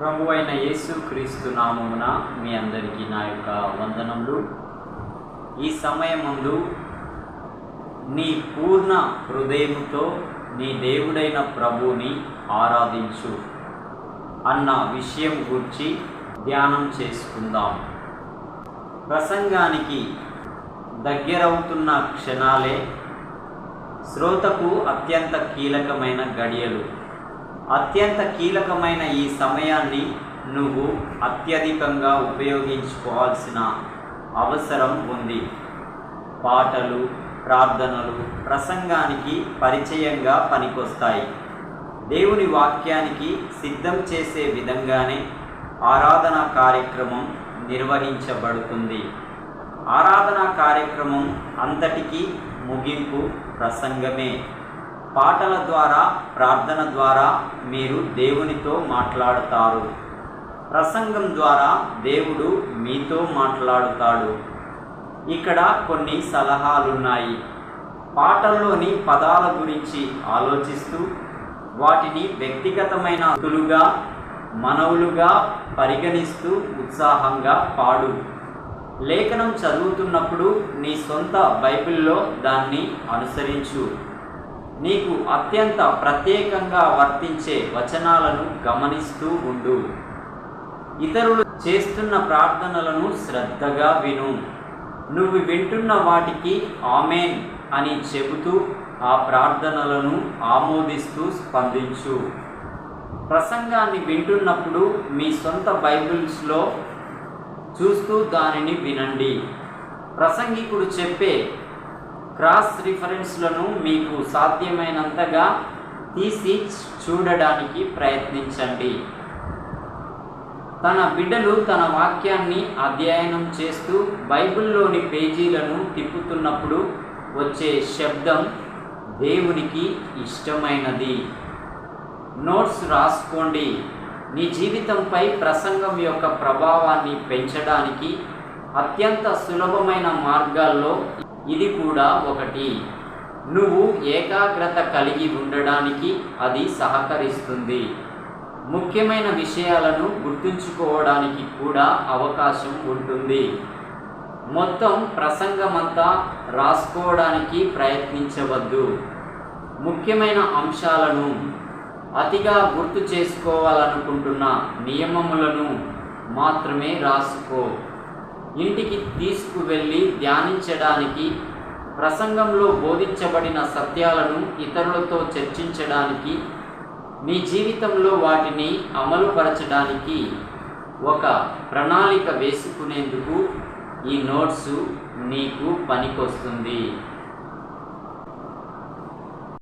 ప్రభు అయిన యేసు క్రీస్తు నామమున మీ అందరికీ నా యొక్క వందనములు. ఈ సమయం ముందు నీ పూర్ణ హృదయముతో నీ దేవుడైన ప్రభువుని ఆరాధించు అన్న విషయం గురించి ధ్యానం చేసుకుందాం. ప్రసంగానికి దగ్గరవుతున్న క్షణాలే శ్రోతకు అత్యంత కీలకమైన గడియలు. అత్యంత కీలకమైన ఈ సమయాన్ని నువ్వు అత్యధికంగా ఉపయోగించుకోవాల్సిన అవసరం ఉంది. పాటలు ప్రార్థనలు ప్రసంగానికి పరిచయంగా పనికొస్తాయి. దేవుని వాక్యానికి సిద్ధం చేసే విధంగానే ఆరాధన కార్యక్రమం నిర్వహించబడుతుంది. ఆరాధన కార్యక్రమం అంతటికీ ముగింపు ప్రసంగమే. పాటల ద్వారా ప్రార్థన ద్వారా మీరు దేవునితో మాట్లాడతారు. ప్రసంగం ద్వారా దేవుడు మీతో మాట్లాడుతాడు. ఇక్కడ కొన్ని సలహాలున్నాయి. పాటల్లోని పదాల గురించి ఆలోచిస్తూ వాటిని వ్యక్తిగతమైన తులుగా మనవులుగా పరిగణిస్తూ ఉత్సాహంగా పాడు. లేఖనం చదువుతున్నప్పుడు నీ సొంత బైబిల్లో దాన్ని అనుసరించు. నీకు అత్యంత ప్రత్యేకంగా వర్తించే వచనాలను గమనిస్తూ ఉండు. ఇతరులు చేస్తున్న ప్రార్థనలను శ్రద్ధగా విను. నువ్వు వింటున్న వాటికి ఆమెన్ అని చెబుతూ ఆ ప్రార్థనలను ఆమోదిస్తూ స్పందించు. ప్రసంగాన్ని వింటున్నప్పుడు మీ సొంత బైబిల్స్లో చూస్తూ దానిని వినండి. ప్రసంగికుడు చెప్పే క్రాస్ రిఫరెన్స్లను మీకు సాధ్యమైనంతగా తీసి చూడడానికి ప్రయత్నించండి. తన బిడ్డలు తన వాక్యాన్ని అధ్యయనం చేస్తూ బైబిల్లోని పేజీలను తిప్పుతున్నప్పుడు వచ్చే శబ్దం దేవునికి ఇష్టమైనది. నోట్స్ రాసుకోండి. నీ జీవితంపై ప్రసంగం యొక్క ప్రభావాన్ని పెంచడానికి అత్యంత సులభమైన మార్గాల్లో ఇది కూడా ఒకటి. నువ్వు ఏకాగ్రత కలిగి ఉండడానికి అది సహకరిస్తుంది. ముఖ్యమైన విషయాలను గుర్తుంచుకోవడానికి కూడా అవకాశం ఉంటుంది. మొత్తం ప్రసంగమంతా రాసుకోవడానికి ప్రయత్నించవద్దు. ముఖ్యమైన అంశాలను అతిగా గుర్తు చేసుకోవాలనుకుంటున్న నియమములను మాత్రమే రాసుకో. ఇంటికి తీసుకువెళ్ళి ధ్యానించడానికి ప్రసంగంలో బోధించబడిన సత్యాలను ఇతరులతో చర్చించడానికి మీ జీవితంలో వాటిని అమలుపరచడానికి ఒక ప్రణాళిక వేసుకునేందుకు ఈ నోట్సు నీకు పనికొస్తుంది.